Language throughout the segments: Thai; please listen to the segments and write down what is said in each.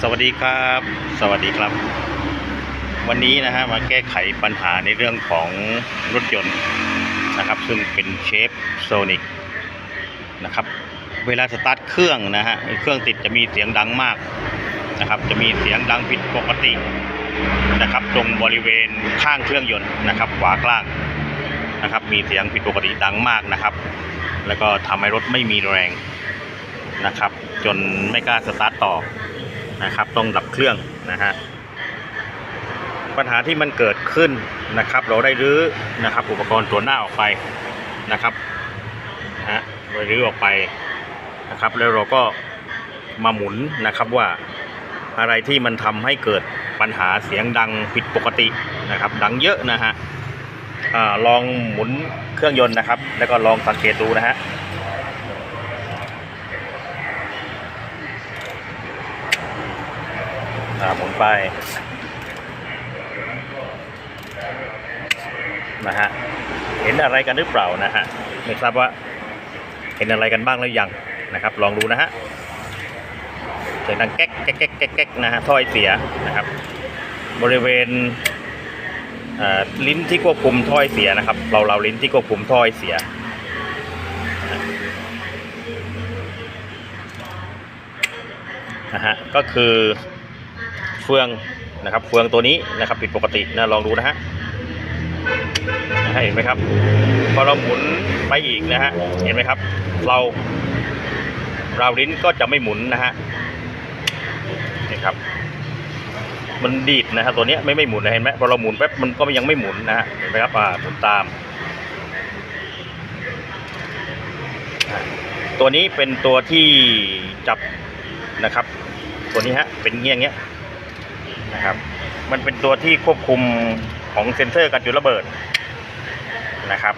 สวัสดีครับ สวัสดีครับ วันนี้นะฮะมาแก้ไขปัญหาในเรื่องของรถยนต์นะครับ ซึ่งเป็นเชฟโซนิกนะครับ เวลาสตาร์ทเครื่องนะฮะเครื่องติดจะมีเสียงดังมากนะครับ จะมีเสียงดังผิดปกตินะครับ ตรงบริเวณข้างเครื่องยนต์นะครับขวากลางนะครับ มีเสียงผิดปกติดังมากนะครับ แล้วก็ทำให้รถไม่มีแรงนะครับ จนไม่กล้าสตาร์ทต่อ นะครับต้องดับเครื่องนะฮะปัญหาที่มันเกิดขึ้นนะครับ เราได้รื้อนะครับอุปกรณ์ตัวหน้าออกไปนะครับนะฮะเรารื้อออกไปนะครับ แล้วเราก็มาหมุนนะครับว่าอะไรที่มันทำให้เกิดปัญหาเสียงดังผิดปกตินะครับ ดังเยอะนะฮะอลองหมุนเครื่องยนต์นะครับ แล้วก็ลองสังเกตดูนะฮะ อ่าหมุนไปนะฮะเห็นอะไรกันหรือเปล่านะฮะไม่ทราบว่าเห็นอะไรกันบ้างหรือยังนะครับ ลองดูนะฮะเสียงดังแก๊กแก๊กแก๊กแก๊กแก๊กนะฮะถ้อยเสียนะครับ บริเวณลิ้นที่ควบคุมถ้อยเสียนะครับ เราเราลิ้นที่ควบคุมถ้อยเสียนะฮะก็คือ เฟืองนะครับ เฟืองตัวนี้นะครับผิดปกตินะลองดูนะฮะเห็นไหมครับ พอเราหมุนไปอีกนะฮะเห็นไหมครับ เราราวลิ้นก็จะไม่หมุนนะฮะนี่ครับ มันดีดนะฮะตัวนี้ไม่ไม่หมุนนะเห็นไหมพอเราหมุนแป๊บมันก็ยังไม่หมุนนะฮะเห็นไหมครับอ่าหมุนตาม ตัวนี้เป็นตัวที่จับนะครับ ตัวนี้ฮะเป็นเงี้ยเงี้ย นะครับ มันเป็นตัวที่ควบคุมของเซ็นเซอร์การจุดระเบิดนะครับ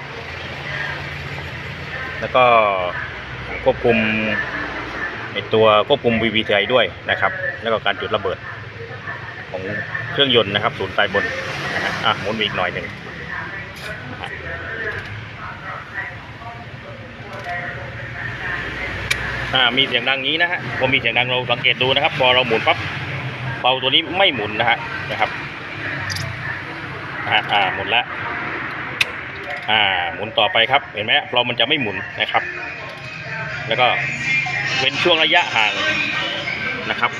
แล้วก็ควบคุมในตัวควบคุม VVTi ด้วยนะครับ แล้วก็การจุดระเบิด ของเครื่องยนต์นะครับ ศูนย์ใต้บนนะฮะอะหมุนอีกหน่อยหนึ่งอ่ามีเสียงดังนี้นะฮะพอมีเสียงดังเราสังเกตดูนะครับ พอเราหมุนปั๊บ บาตัวนี้ไม่หมุนนะฮะนะครับอ่าอ่าหมุนละอ่าหมุนต่อไปครับเห็นไหมเรามันจะไม่หมุนนะครับ แล้วก็เว้นช่วงระยะห่างนะครับ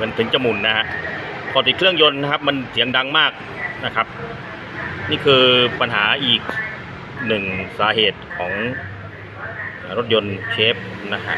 มันถึงจะหมุนนะฮะพอติดเครื่องยนต์นะครับ มันเสียงดังมากนะครับ นี่คือปัญหาอีกหนึ่งสาเหตุของรถยนต์เชฟนะฮะ